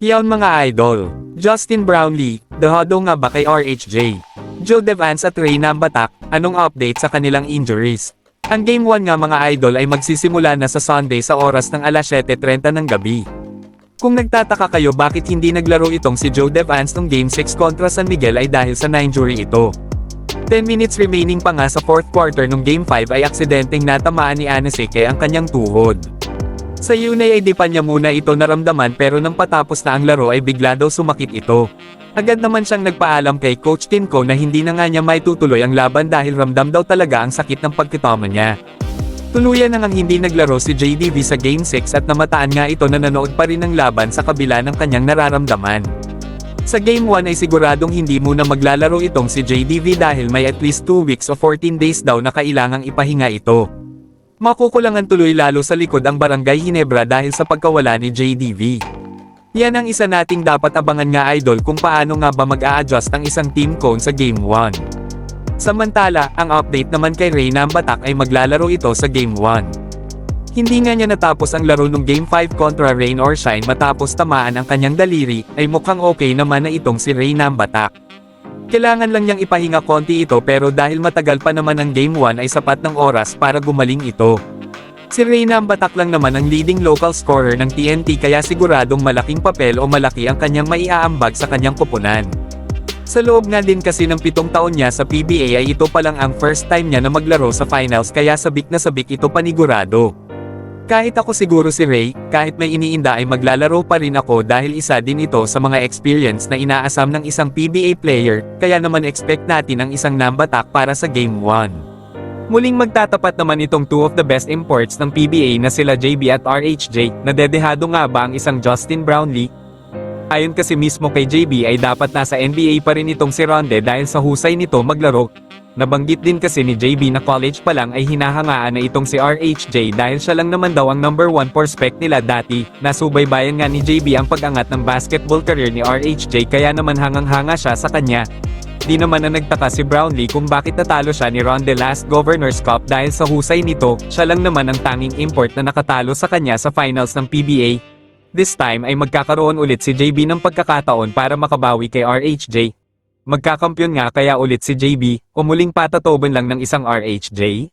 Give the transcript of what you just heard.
Yawn mga idol. Justin Brownlee, dahado nga ba kay RHJ? Joe Devance at Reyna Batak, anong update sa kanilang injuries? Ang Game 1 nga mga idol ay magsisimula na sa Sunday sa oras ng alas 7.30 ng gabi. Kung nagtataka kayo bakit hindi naglaro itong si Joe Devance nung Game 6 kontra San Miguel ay dahil sa na-injury ito. 10 minutes remaining pa nga sa 4th quarter nung Game 5 ay aksidenteng natamaan ni Anasike ang kanyang tuhod. Sa Yunay ay di pa niya muna ito naramdaman pero nang patapos na ang laro ay bigla daw sumakit ito. Agad naman siyang nagpaalam kay Coach Tinko na hindi na nga niya may tutuloy ang laban dahil ramdam daw talaga ang sakit ng pagkitama niya. Tuluyan na ngang hindi naglaro si JDV sa Game 6 at namataan nga ito na nanood pa rin ng laban sa kabila ng kanyang nararamdaman. Sa Game 1 ay siguradong hindi muna maglalaro itong si JDV dahil may at least 2 weeks o 14 days daw na kailangang ipahinga ito. Makukulangan tuloy lalo sa likod ang Barangay Hinebra dahil sa pagkawala ni JDV. Yan ang isa nating dapat abangan nga idol kung paano nga ba mag-a-adjust ang isang team cone sa Game 1. Samantala, ang update naman kay Reyna Batak ay maglalaro ito sa Game 1. Hindi nga niya natapos ang laro nung Game 5 kontra Rain or Shine matapos tamaan ang kanyang daliri, ay mukhang okay naman na itong si Reyna Batak. Kailangan lang niyang ipahinga konti ito pero dahil matagal pa naman ang Game 1 ay sapat ng oras para gumaling ito. Si Reyna Batak lang naman ang leading local scorer ng TNT kaya siguradong malaking papel o malaki ang kanyang maiaambag sa kanyang kupunan. Sa loob nga din kasi ng pitong taon niya sa PBA ay ito pa lang ang first time niya na maglaro sa finals kaya sabik na sabik ito panigurado. Kahit ako siguro si Ray, kahit may iniinda ay maglalaro pa rin ako dahil isa din ito sa mga experience na inaasam ng isang PBA player, kaya naman expect natin ang isang nambatak para sa Game 1. Muling magtatapat naman itong two of the best imports ng PBA na sila JB at RHJ, na dedehado nga ba ang isang Justin Brownlee? Ayon kasi mismo kay JB ay dapat nasa NBA pa rin itong si Ronde dahil sa husay nito maglaro, Nabanggit din kasi ni JB na college pa lang ay hinahangaan na itong si RHJ dahil siya lang naman daw ang number 1 prospect nila dati. Nasubaybayan nga ni JB ang pag-angat ng basketball career ni RHJ kaya naman hangang-hanga siya sa kanya. Di naman na nagtaka si Brownlee kung bakit natalo siya ni Ronde last Governor's Cup dahil sa husay nito, siya lang naman ang tanging import na nakatalo sa kanya sa finals ng PBA. This time ay magkakaroon ulit si JB ng pagkakataon para makabawi kay RHJ. Magkakampyon nga kaya ulit si JB, o muling patatoban lang ng isang RHJ?